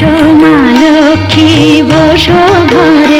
এসো মা লক্ষ্মী বসো ঘরে।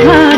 রাধা